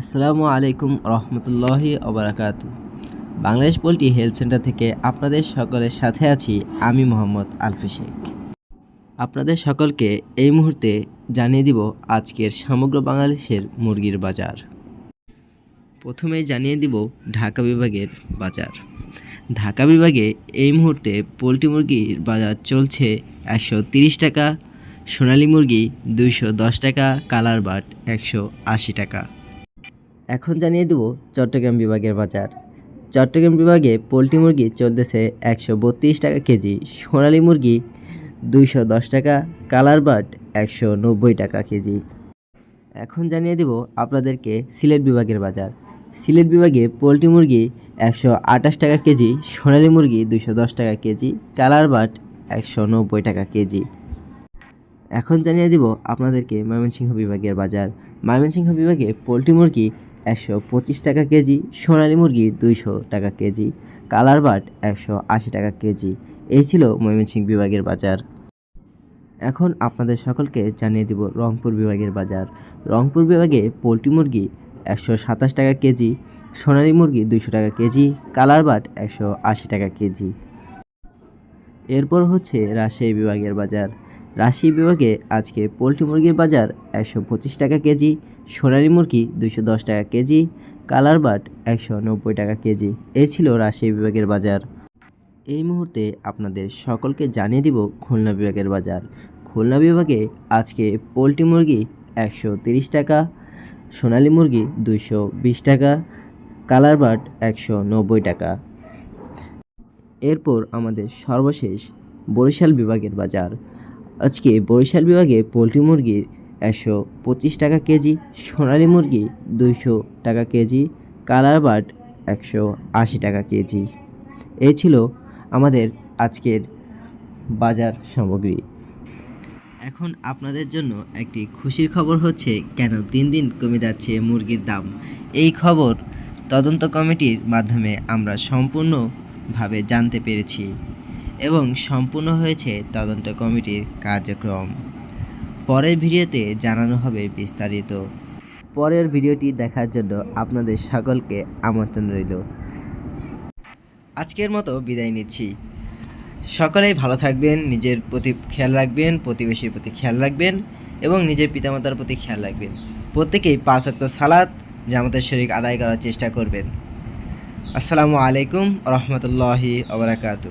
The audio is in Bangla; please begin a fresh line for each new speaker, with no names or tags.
আসসালামু আলাইকুম রহমতুল্লাহি অবরাকাতু বাংলাদেশ পোলট্রি হেল্প সেন্টার থেকে আপনাদের সকলের সাথে আছি আমি মোহাম্মদ আলফি শেখ। আপনাদের সকলকে এই মুহূর্তে জানিয়ে দিব আজকের সমগ্র বাংলাদেশের মুরগির বাজার। প্রথমেই জানিয়ে দিব ঢাকা বিভাগের বাজার। ঢাকা বিভাগে এই মুহূর্তে পোলট্রি মুরগির বাজার চলছে একশো টাকা, সোনালী মুরগি দুইশো দশ টাকা, কালার বাট একশো আশি টাকা। এখন জানিয়ে দেব চট্টগ্রাম বিভাগের বাজার। চট্টগ্রাম বিভাগে পোলট্রি মুরগি চলতেছে একশো বত্রিশ টাকা কেজি, সোনালী মুরগি দুইশো দশ টাকা, কালার বাট একশো নব্বই টাকা কেজি। এখন জানিয়ে দেব আপনাদেরকে সিলেট বিভাগের বাজার। সিলেট বিভাগে পোলট্রি মুরগি একশো আঠাশ টাকা কেজি, সোনালী মুরগি দুশো দশ টাকা কেজি, কালার বাট একশো নব্বই টাকা কেজি। এখন জানিয়ে দিব আপনাদেরকে ময়মনসিংহ বিভাগের বাজার। ময়মনসিংহ বিভাগে পোলট্রি মুরগি একশো পঁচিশ টাকা কেজি, সোনালী মুরগি দুইশো টাকা কেজি, কালার বাট একশো আশি টাকা কেজি। এই ছিল ময়মনসিংহ বিভাগের বাজার। এখন আপনাদের সকলকে জানিয়ে দিব রংপুর বিভাগের বাজার। রংপুর বিভাগে পোলট্রি মুরগি একশো সাতাশ টাকা কেজি, সোনালী মুরগি দুশো টাকা কেজি, কালার বাট একশো আশি টাকা কেজি। এরপর হচ্ছে রাজশাহী বিভাগের বাজার। রাজশাহী বিভাগে আজকে পোলট্রি মুরগির বাজার একশো পঁচিশ টাকা কেজি, সোনালী মুরগি দুশো দশ টাকা কেজি, কালার বাট একশো নব্বই টাকা কেজি। এই ছিল রাশি বিভাগের বাজার। এই মুহূর্তে আপনাদের সকলকে জানিয়ে দিব খুলনা বিভাগের বাজার। খুলনা বিভাগে আজকে পোলট্রি মুরগি একশো তিরিশ টাকা, সোনালী মুরগি দুইশো বিশ টাকা, কালার বাট একশো নব্বই টাকা। এরপর আমাদের সর্বশেষ বরিশাল বিভাগের বাজার। আজকে বরিশাল বিভাগে পোলট্রি মুরগির একশো পঁচিশ টাকা কেজি, সোনালী মুরগি দুইশো টাকা কেজি, কালার বাট একশো আশি টাকা কেজি। এই ছিল আমাদের আজকের বাজার সামগ্রী। এখন আপনাদের জন্য একটি খুশির খবর হচ্ছে, কেন দিন দিন কমে যাচ্ছে মুরগির দাম? এই খবর তদন্ত কমিটির মাধ্যমে আমরা সম্পূর্ণভাবে জানতে পেরেছি। এবং সম্পূর্ণ হয়েছে তদন্ত কমিটির কার্যক্রম। পরের ভিডিওতে জানানো হবে বিস্তারিত। পরের ভিডিওটি দেখার জন্য আপনাদের সকলকে আমন্ত্রণ রইল। আজকের মতো বিদায় নিচ্ছি। সকলেই ভালো থাকবেন, নিজের প্রতি খেয়াল রাখবেন, প্রতিবেশীর প্রতি খেয়াল রাখবেন এবং নিজের পিতামাতার প্রতি খেয়াল রাখবেন। প্রত্যেকেই পাঁচ অক্ত সালাত জামাতের শরীর আদায় করার চেষ্টা করবেন। আসসালামু আলাইকুম রহমতুল্লাহি আবরাকাতু